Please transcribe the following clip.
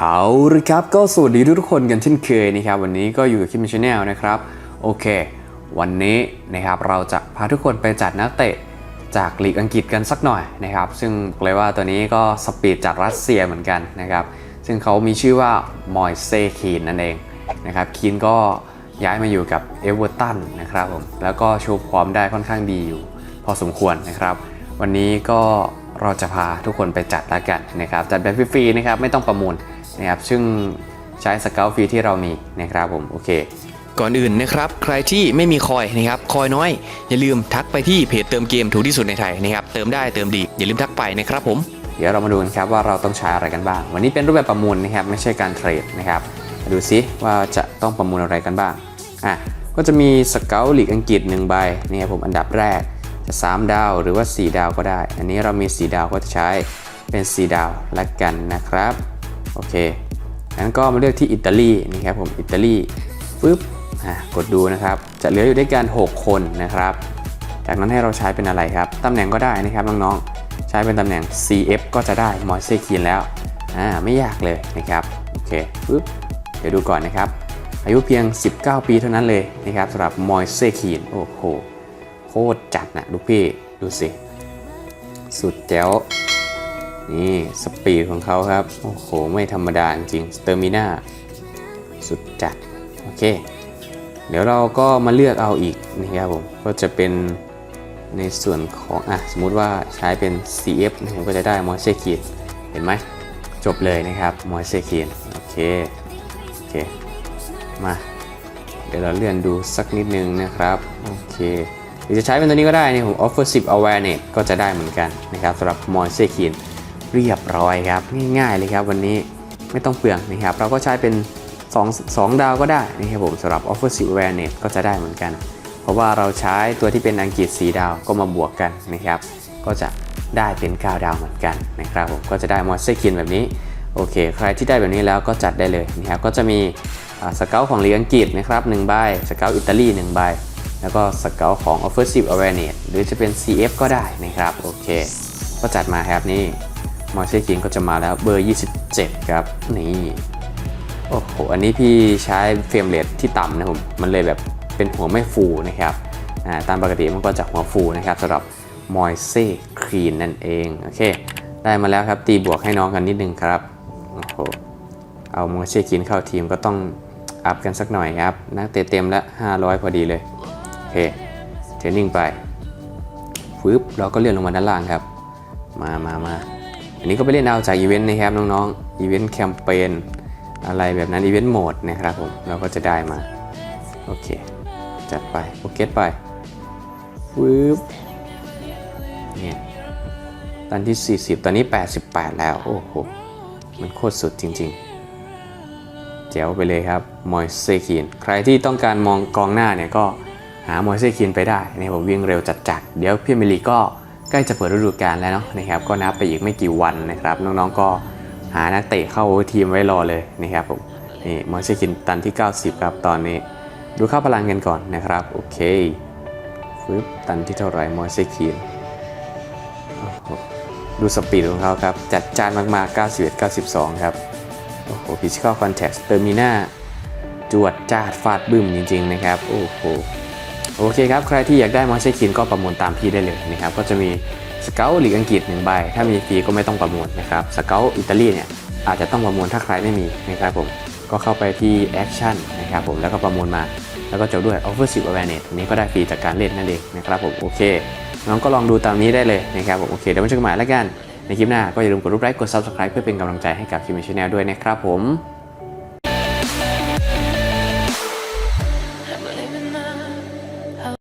เอาละครับก็สวัสดีทุกคนกันเช่นเคยนะครับ วันนี้ก็อยู่กับคิมชาแนลนะครับ โอเค วันนี้นะครับเราจะพาทุกคนไปจัดนักเตะจากลีกอังกฤษกันสักหน่อยนะครับ ซึ่งบอกเลยว่าตัวนี้ก็สปีดจากรัสเซียเหมือนกันนะครับ ซึ่งเขามีชื่อว่ามอยเซคีนนั่นเองนะครับคีนก็ย้ายมาอยู่กับเอเวอร์ตันนะครับผมแล้วก็โชว์ความได้ค่อนข้างดีอยู่ พอสมควรนะครับ วันนี้ก็เราจะพาทุกคนไปจัดแล้วกันนะครับจัดแบบฟรีๆนะครับไม่ต้องประมูล นะครับซึ่งใช้สเกลฟรีที่เรามีนะครับผมโอเคก่อนอื่นนะครับ ใครที่ไม่มีคอยนะครับคอยน้อย อย่าลืมทักไปที่เพจเติมเกมถูกที่สุดในไทยนะครับเติมได้เติมดี อย่าลืมทักไปนะครับผมเดี๋ยวเรามาดูกันครับว่าเราต้องใช้อะไรกันบ้าง วันนี้เป็นรูปแบบประมูลนะครับไม่ใช่การเทรดนะครับมาดูซิว่าจะต้องประมูลอะไรกันบ้างอะก็จะมีสเกลลีกอังกฤษ1ใบนี่ครับผมอันดับแรกจะ 3 ดาวหรือว่า 4 ดาวก็ได้ อันนี้เรามี 4 ดาวก็จะใช้เป็น 4 ดาวละกันนะครับ โอเคงั้นก็มาเลือกที่อิตาลีนี่ครับผมอิตาลีปึ๊บอะกดดูนะครับ จะเหลืออยู่ด้วยกัน 6 คนนะครับ จากนั้นให้เราใช้เป็นอะไรครับ ตำแหน่งก็ได้นะครับน้องๆ ใช้เป็นตำแหน่ง CF ก็จะได้มอยเซคีนแล้วอ่าไม่ยากเลยนะครับโอเคปึ๊บเดี๋ยวดูก่อนนะครับ อายุเพียง 19 ปีเท่านั้นเลยนะครับสำหรับมอยเซคีนโอ้โหโคตรจัดนะลูกพี่ดูสิ สุดแจ๋ว นี่สปีดของเขาครับ โอ้โห ไม่ธรรมดาจริงสเตอร์มินาสุดจัด โอเค เดี๋ยวเราก็มาเลือกเอาอีกนะครับผม ก็จะเป็นในส่วนของ อะ สมมุติว่าใช้เป็น CF นะครับก็จะได้มอเซคีนเห็นไหม จบเลยนะครับมอเซคีนโอเค โอเค มา เดี๋ยวเราเลื่อนดูสักนิดนึงนะครับ โอเคหรือจะใช้เป็นตัวนี้ก็ได้นี่ผม offer 10 awareness ก็จะได้เหมือนกันนะครับสำหรับมอเซคีน เรียบร้อยครับ ง่ายๆเลยครับวันนี้ไม่ต้องเปลืองนะครับ เราก็ใช้เป็น 2 2 ดาวก็ได้นะครับผมสำหรับ offer 10 awareness ก็จะได้เหมือนกัน เพราะว่าเราใช้ตัวที่เป็นอังกฤษ 4 ดาวก็มาบวกกันนะครับ ก็จะได้เป็น 9 ดาวเหมือนกันนะครับผมก็จะได้มอสเซคินแบบนี้โอเค ใครที่ได้แบบนี้แล้วก็จัดได้เลยนะครับก็จะมีสเกลของลีกอังกฤษนะครับ1ใบสเกลอิตาลี1ใบแล้วก็สเกลของ offensive awareness หรือจะเป็น CF ก็ได้นะครับ โอเค ก็จัดมาครับนี่ มอสเซคินก็จะมาแล้วเบอร์ 27 ครับ นี่ โอ้โห อันนี้พี่ใช้เฟรมเรทที่ต่ำนะผม มันเลยแบบเป็นหัวไม่ฟูนะครับาตามปกติมันก็จะหัวฟูนะครับสำหรับมอยเซ่ครีนนั่นเอง โอเค ได้มาแล้วครับ ตีบวกให้น้องกันนิดนึงครับ โอ้โห เอามอยเซ่ครีนเข้าทีมก็ต้องอัพกันสักหน่อยครับ นักเตะเต็มละ 500 พอดีเลย โอเค เทรนนิ่งไปปึ๊บเราก็เลื่อนลงมาด้านล่างครับ มามามา อันนี้ก็ไปเล่นเอาจากอีเวนต์นะครับน้องๆ อีเวนต์แคมเปญอะไรแบบนั้นอีเวนต์โหมดนะครับผมเราก็จะได้มา โอเค จัดไปโปเก็ตไปวืบเนี่ยตอนที่ 40 ตอนนี้ 88 แล้ว โอ้โห มันโคตรสุดจริงๆแจ๋วไปเลยครับ มอยเซคิน ใครที่ต้องการมองกองหน้าเนี่ยก็หามอยเซคินไปได้นี่ผมวิ่งเร็วจัดๆ เดี๋ยวพี่เมลีก็ ล้จะเปิดฤดูกาลแล้วเนาะนะครับก็นับไปอีกไม่กี่วันนะครับน้องๆก็หานักเตะเข้าทีมไว้รอเลยนะครับผมนี่มอยเซคินตันที่ 90 ครับตอนนี้ ดูค่าพลังกันก่อนนะครับโอเคฟึบตันที่เท่าไหร่มอยเซคินดูสปีดของเขาครับ จัดจานมากๆ 91 92 ครับ โอ้โห physical contact stamina จวดจาดฟาดบึ้มจริง ๆ นะครับ โอ้โห โอเคครับ ใครที่อยากได้มอสเซคินก็ประมูลตามพี่ได้เลยนะครับ ก็จะมีสเกลลีกอังกฤษหนึ่งใบ ถ้ามีฟรีก็ไม่ต้องประมูลนะครับสเกลอิตาลีเนี่ยอาจจะต้องประมูลถ้าใครไม่มีนะครับผม ก็เข้าไปที่แอคชั่นนะครับผม แล้วก็ประมูลมา แล้วก็จบด้วย offer 10 awareness อันนี้ก็ได้ฟรีจากการเล่นนั่นเองนะครับผม โอเค น้องก็ลองดูตามนี้ได้เลยนะครับผม โอเค เดี๋ยวมาเจอกันใหม่แล้วกัน ในคลิปหน้าก็อย่าลืมกดรูปไลค์ กด subscribe เพื่อเป็นกำลังใจให้กับคิมชแนลด้วยนะครับผม